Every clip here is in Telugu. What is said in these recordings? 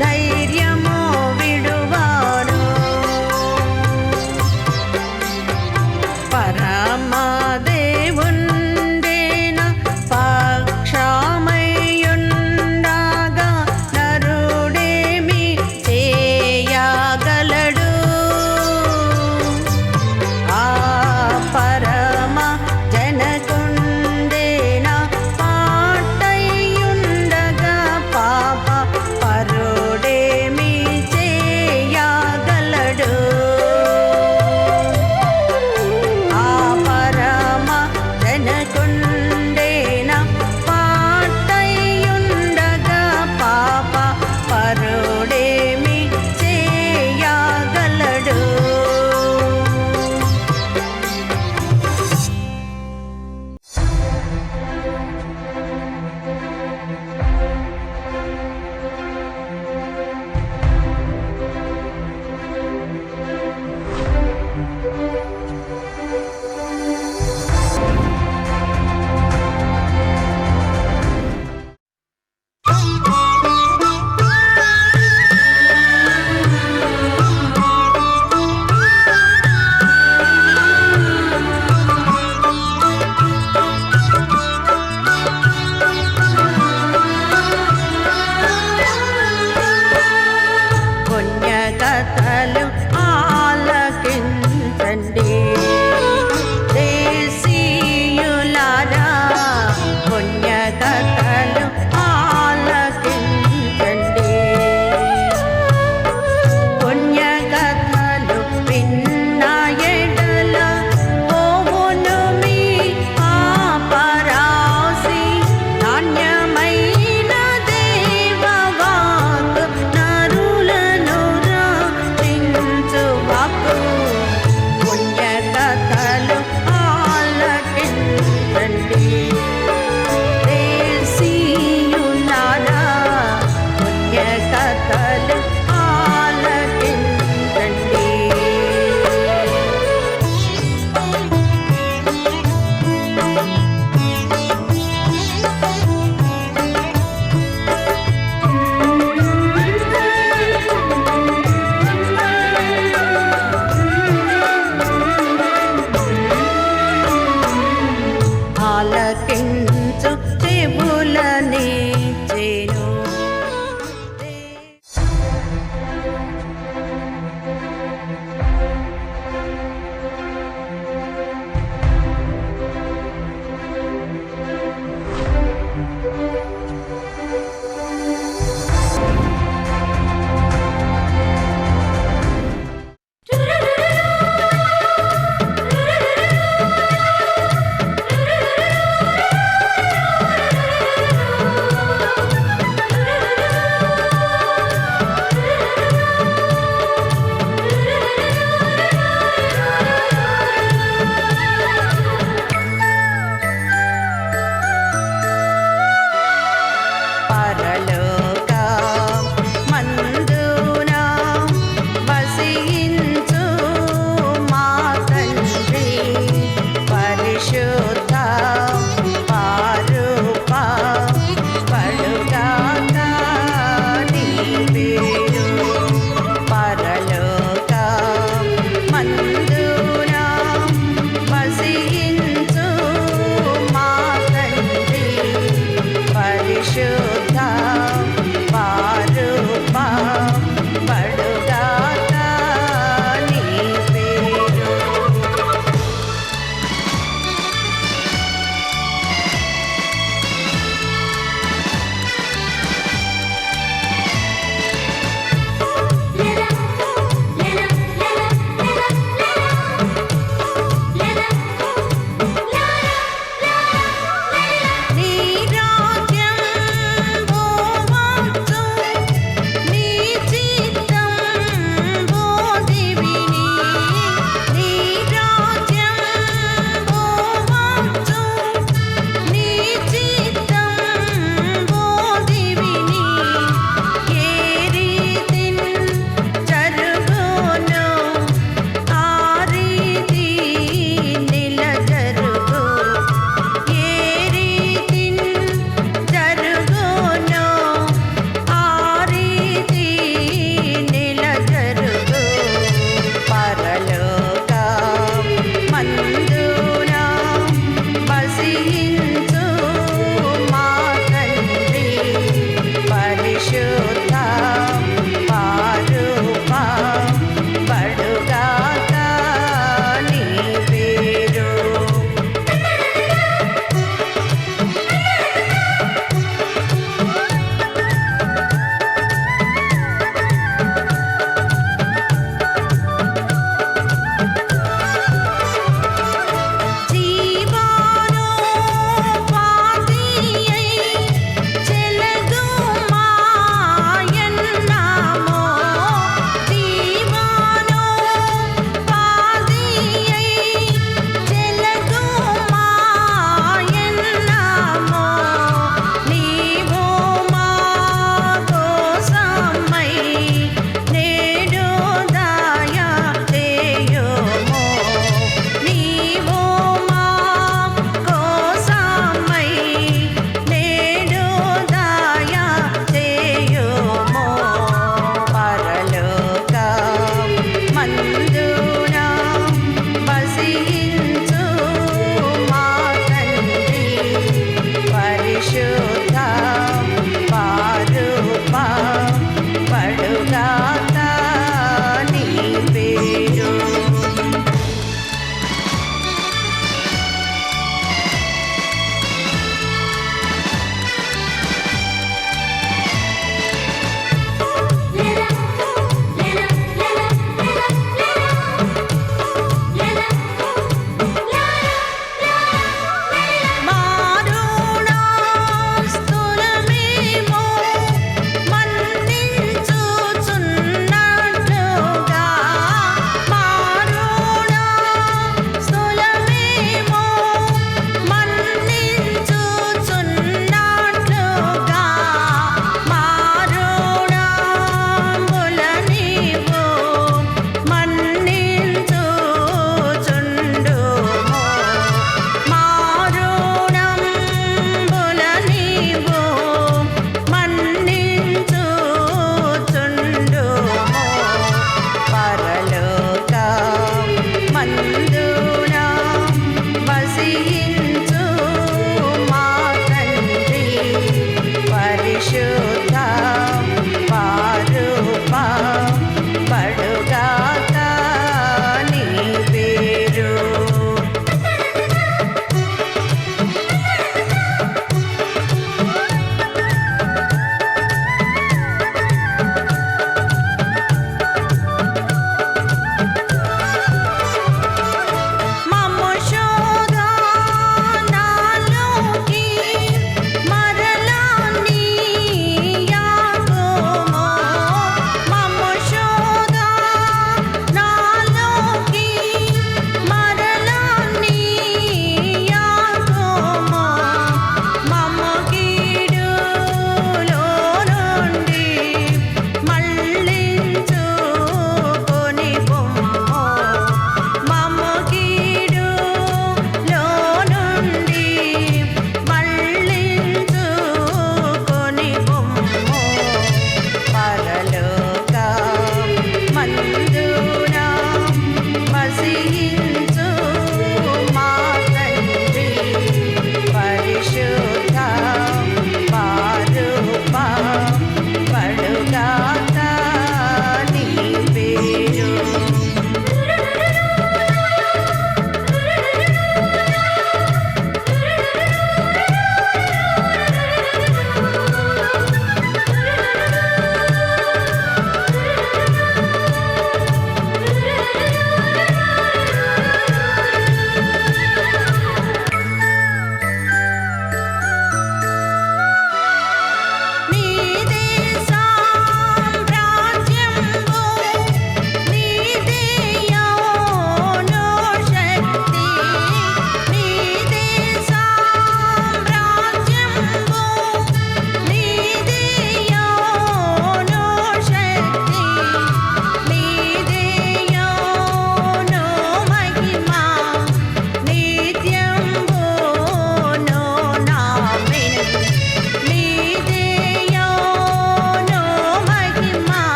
ได้ Lord in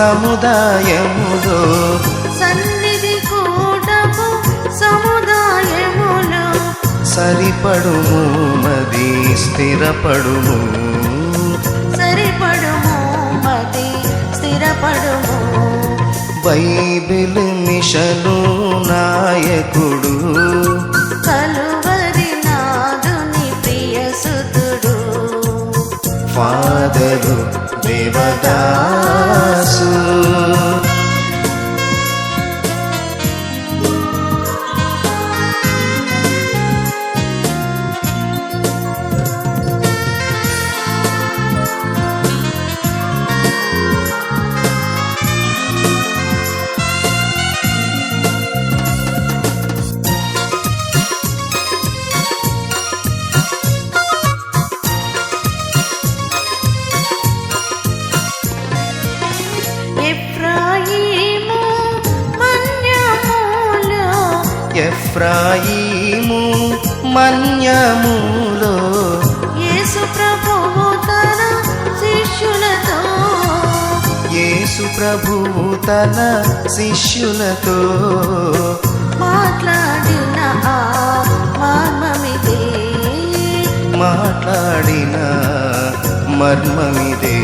సముదాయములో. సన్నిధి కూటపు సముదాయములు. సరిపడుము మది స్థిరపడుము. సరిపడుము మది స్థిరపడుము. బైబిల్ మిషను నాయకుడు. కలువరి నాదుని ప్రియసుతుడు ఫాదరు దేవదాసు ఎఫ్రాయిము ఎఫ్రాయిము మన్యములో యేసు ప్రభువు తన శిష్యులతో. యేసు ప్రభువు తన శిష్యులతో మాట్లాడిన ఆ మర్మమిదే. మాట్లాడిన మర్మమిదే.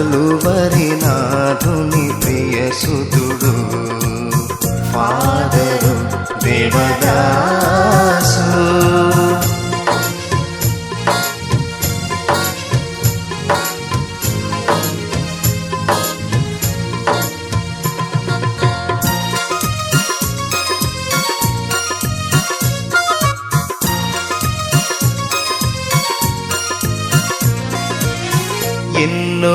కలువరి నాథుని ప్రియసుతుడు ఫాదరు దేవదాసు ఎన్నో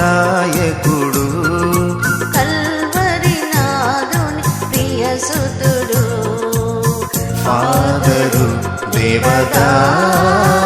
నాయకుడు. కల్వరి నాదుని ప్రియసుతుడు ఫాదరు దేవదాసు